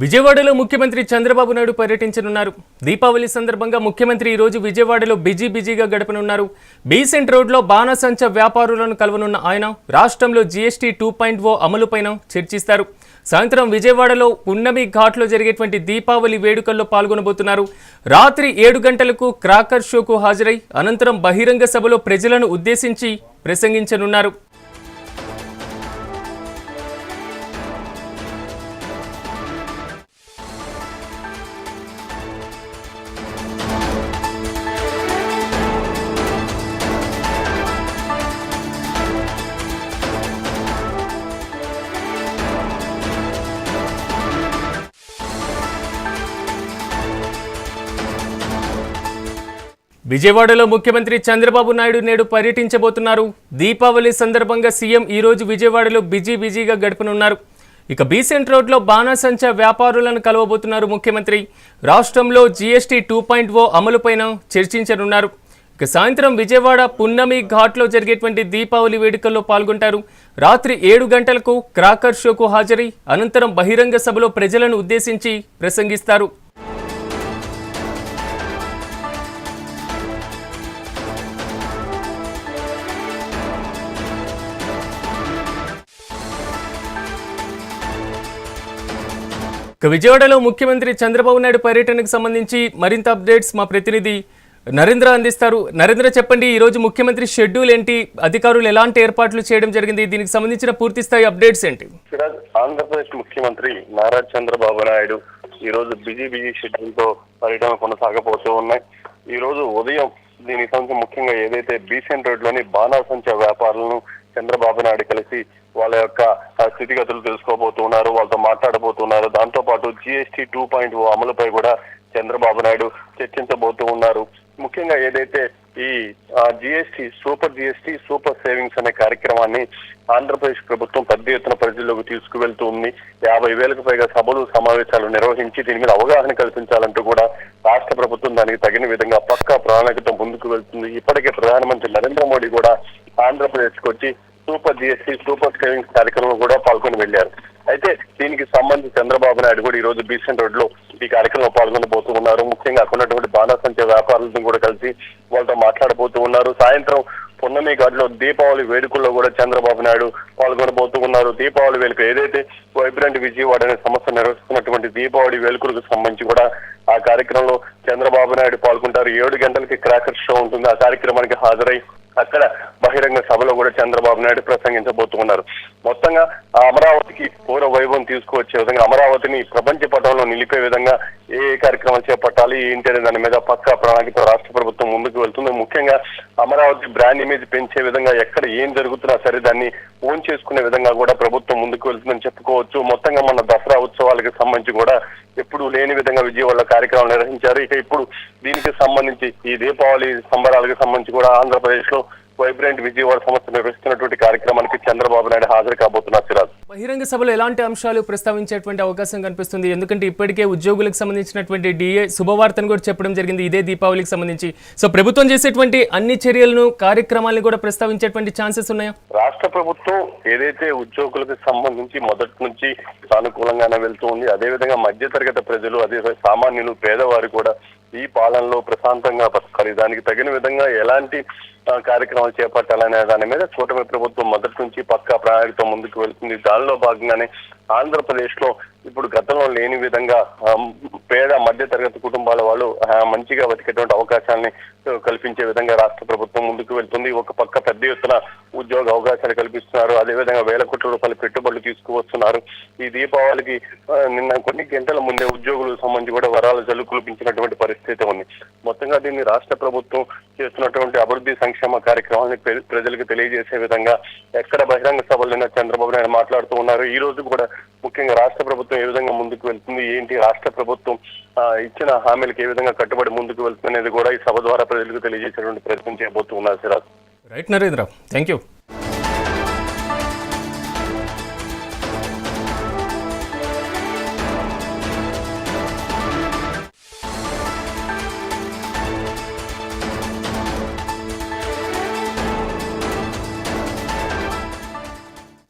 విజయవాడలో ముఖ్యమంత్రి చంద్రబాబు నాయుడు పర్యటించనున్నారు. దీపావళి సందర్భంగా ముఖ్యమంత్రి ఈరోజు విజయవాడలో బిజీ బిజీగా గడపనున్నారు. బీసెంట్ రోడ్లో బాణసంచ వ్యాపారులను కలవనున్న ఆయన రాష్ట్రంలో జీఎస్టీ టూ పాయింట్ ఓ అమలుపైన చర్చిస్తారు. సాయంత్రం విజయవాడలో ఉన్నమి ఘాట్లో జరిగేటువంటి దీపావళి వేడుకల్లో పాల్గొనబోతున్నారు. రాత్రి ఏడు గంటలకు క్రాకర్ షోకు హాజరై అనంతరం బహిరంగ సభలో ప్రజలను ఉద్దేశించి ప్రసంగించనున్నారు. విజయవాడలో ముఖ్యమంత్రి చంద్రబాబు నాయుడు నేడు పర్యటించబోతున్నారు. దీపావళి సందర్భంగా సీఎం ఈరోజు విజయవాడలో బిజీ బిజీగా గడపనున్నారు. ఇక బీసెంట్ రోడ్లో బాణాసంచ వ్యాపారులను కలవబోతున్నారు ముఖ్యమంత్రి. రాష్ట్రంలో జీఎస్టీ టూ పాయింట్ ఓ అమలుపైన చర్చించనున్నారు. ఇక సాయంత్రం విజయవాడ పున్నమి ఘాట్లో జరిగేటువంటి దీపావళి వేడుకల్లో పాల్గొంటారు. రాత్రి ఏడు గంటలకు క్రాకర్ షోకు హాజరై అనంతరం బహిరంగ సభలో ప్రజలను ఉద్దేశించి ప్రసంగిస్తారు. ఇక విజయవాడలో ముఖ్యమంత్రి చంద్రబాబు నాయుడు పర్యటనకు సంబంధించి మరింత అప్డేట్స్ మా ప్రతినిధి నరేంద్ర అందిస్తారు. నరేంద్ర చెప్పండి ఈ రోజు ముఖ్యమంత్రి షెడ్యూల్ ఏంటి? అధికారులు ఎలాంటి ఏర్పాట్లు చేయడం జరిగింది? దీనికి సంబంధించిన పూర్తి స్థాయి అప్డేట్స్ ఏంటి? ఆంధ్రప్రదేశ్ ముఖ్యమంత్రి నారా చంద్రబాబు నాయుడు ఈ రోజు బిజీ బిజీ షెడ్యూల్తో పర్యటన కొనసాగబోతూ ఉన్నాయి. ఈ రోజు ఉదయం దీనికి సంబంధించి ముఖ్యంగా ఏదైతే బీసెంట్ రోడ్లోని బాణాసంచ వ్యాపారులను చంద్రబాబు నాయుడు కలిసి వాళ్ళ యొక్క స్థితిగతులు తెలుసుకోబోతున్నారు వాళ్ళతో మాట్లాడబోతున్నారు. దాంతో పాటు జిఎస్టీ టూ పాయింట్ అమలుపై కూడా చంద్రబాబు నాయుడు చర్చించబోతూ ఉన్నారు. ముఖ్యంగా ఏదైతే ఈ GST super GST super savings అనే కార్యక్రమాన్ని ఆంధ్రప్రదేశ్ ప్రభుత్వం పెద్ద ఎత్తున ప్రజల్లోకి తీసుకువెళ్తూ ఉంది. యాభై వేలకు పైగా సభలు సమావేశాలు నిర్వహించి దీని మీద అవగాహన కల్పించాలంటూ కూడా రాష్ట్ర ప్రభుత్వం దానికి తగిన విధంగా పక్కా ప్రణాళికతో ముందుకు వెళ్తుంది. ఇప్పటికే ప్రధానమంత్రి నరేంద్ర మోడీ కూడా ఆంధ్రప్రదేశ్కి వచ్చి సూపర్ జిఎస్టీ సూపర్ సేవింగ్స్ కార్యక్రమం కూడా పాల్గొని వెళ్ళారు అయితే దీనికి సంబంధించి చంద్రబాబు నాయుడు కూడా ఈ రోజు బీసెంట్ రోడ్లో ఈ కార్యక్రమంలో పాల్గొనబోతూ ఉన్నారు. ముఖ్యంగా అక్కడ ఉన్నటువంటి బాణాసంచ వ్యాపారులతో కూడా కలిసి వాళ్ళతో మాట్లాడబోతూ ఉన్నారు. సాయంత్రం పున్నమి ఘాట్లో దీపావళి వేడుకల్లో కూడా చంద్రబాబు నాయుడు పాల్గొనబోతూ ఉన్నారు. దీపావళి వేడుక ఏదైతే వైబ్రెంట్ విజయవాడ అనే సంస్థ నిర్వహిస్తున్నటువంటి దీపావళి వేడుకలకు సంబంధించి కూడా ఆ కార్యక్రమంలో చంద్రబాబు నాయుడు పాల్గొంటారు. ఏడు గంటలకి క్రాకర్ షో ఉంటుంది. ఆ కార్యక్రమానికి హాజరై అక్కడ బహిరంగ సభలో కూడా చంద్రబాబు నాయుడు ప్రసంగించబోతున్నారు. మొత్తంగా ఆ అమరావతికి పూర్వ వైభవం తీసుకువచ్చే విధంగా అమరావతిని ప్రపంచ పటంలో నిలిపే విధంగా ఏ ఏ కార్యక్రమాలు చేపట్టాలి ఏంటి అనే దాని మీద పక్కా ప్రణాళికతో రాష్ట్ర ప్రభుత్వం ముందుకు జరుగుతుందో. ముఖ్యంగా అమరావతి బ్రాండ్ ఇమేజ్ పెంచే విధంగా ఎక్కడ ఏం జరుగుతున్నా సరే దాన్ని ఓన్ చేసుకునే విధంగా కూడా ప్రభుత్వం ముందుకు వెళ్తుందని చెప్పుకోవచ్చు. మొత్తంగా మన దసరా ఉత్సవాలకు సంబంధించి కూడా ఎప్పుడు లేని విధంగా విజయవాడలో కార్యక్రమం నిర్వహించారు. ఇక ఇప్పుడు దీనికి సంబంధించి ఈ దీపావళి సంబరాలకు సంబంధించి కూడా ఆంధ్రప్రదేశ్లో వైబ్రెంట్ విజయవాడ సంస్థ నిర్వహిస్తున్నటువంటి కార్యక్రమానికి చంద్రబాబు నాయుడు హాజరు కాబోతున్నారు సిరాజ్. బహిరంగ సభలో ఎలాంటి అంశాలు ప్రస్తావించేటువంటి అవకాశం కనిపిస్తుంది? ఎందుకంటే ఇప్పటికే ఉద్యోగులకు సంబంధించినటువంటి డిఏ శుభవార్తను కూడా చెప్పడం జరిగింది. ఇదే దీపావళికి సంబంధించి. సో ప్రభుత్వం చేసేటువంటి అన్ని చర్యలను కార్యక్రమాలను కూడా ప్రస్తావించేటువంటి ఛాన్సెస్ ఉన్నాయా? రాష్ట్ర ప్రభుత్వం ఏదైతే ఉద్యోగులకు సంబంధించి మొదటి నుంచి సానుకూలంగానే వెళ్తూ ఉంది అదేవిధంగా మధ్యతరగతి ప్రజలు అదే సామాన్యులు పేదవారు కూడా ఈ పాలనలో ప్రశాంతంగా బతకాలి. దానికి తగిన విధంగా ఎలాంటి కార్యక్రమాలు చేపట్టాలనే దాని మీద కూటమి ప్రభుత్వం మొదటి నుంచి పక్కా ప్రణాళికతో ముందుకు వెళ్తుంది. దానిలో భాగంగానే ఆంధ్రప్రదేశ్లో ఇప్పుడు గతంలో లేని విధంగా పేద మధ్యతరగతి కుటుంబాల వాళ్ళు మంచిగా బతికేటువంటి అవకాశాన్ని కల్పించే విధంగా రాష్ట్ర ప్రభుత్వం ముందుకు వెళ్తుంది. ఒక పక్క పెద్ద ఎత్తున ఉద్యోగ అవకాశాలు కల్పిస్తున్నారు. అదేవిధంగా వేల కోట్ల రూపాయల పెట్టుబడులు తీసుకువస్తున్నారు. ఈ దీపావళికి నిన్న కొన్ని గంటల ముందే ఉద్యోగులకు సంబంధించి కూడా వరాలు జల్లు కురిపించినటువంటి పరిస్థితి ఉంది. మొత్తంగా దీన్ని రాష్ట్ర ప్రభుత్వం చేస్తున్నటువంటి అభివృద్ధి సంక్షేమ కార్యక్రమాన్ని ప్రజలకు తెలియజేసే విధంగా ఎక్కడ బహిరంగ సభల్లో చంద్రబాబు నాయుడు మాట్లాడుతూ ఉన్నారు. ఈ రోజు కూడా ముఖ్యంగా రాష్ట్ర ప్రభుత్వం ఏ విధంగా ముందుకు వెళ్తుంది ఏంటి రాష్ట్ర ప్రభుత్వం ఇచ్చిన హామీలకు ఏ విధంగా కట్టుబడి ముందుకు వెళ్తుంది అనేది కూడా ఈ సభ ద్వారా ప్రజలకు తెలియజేసేటువంటి ప్రయత్నం చేయబోతున్నారు Siraj. Right Narendra thank you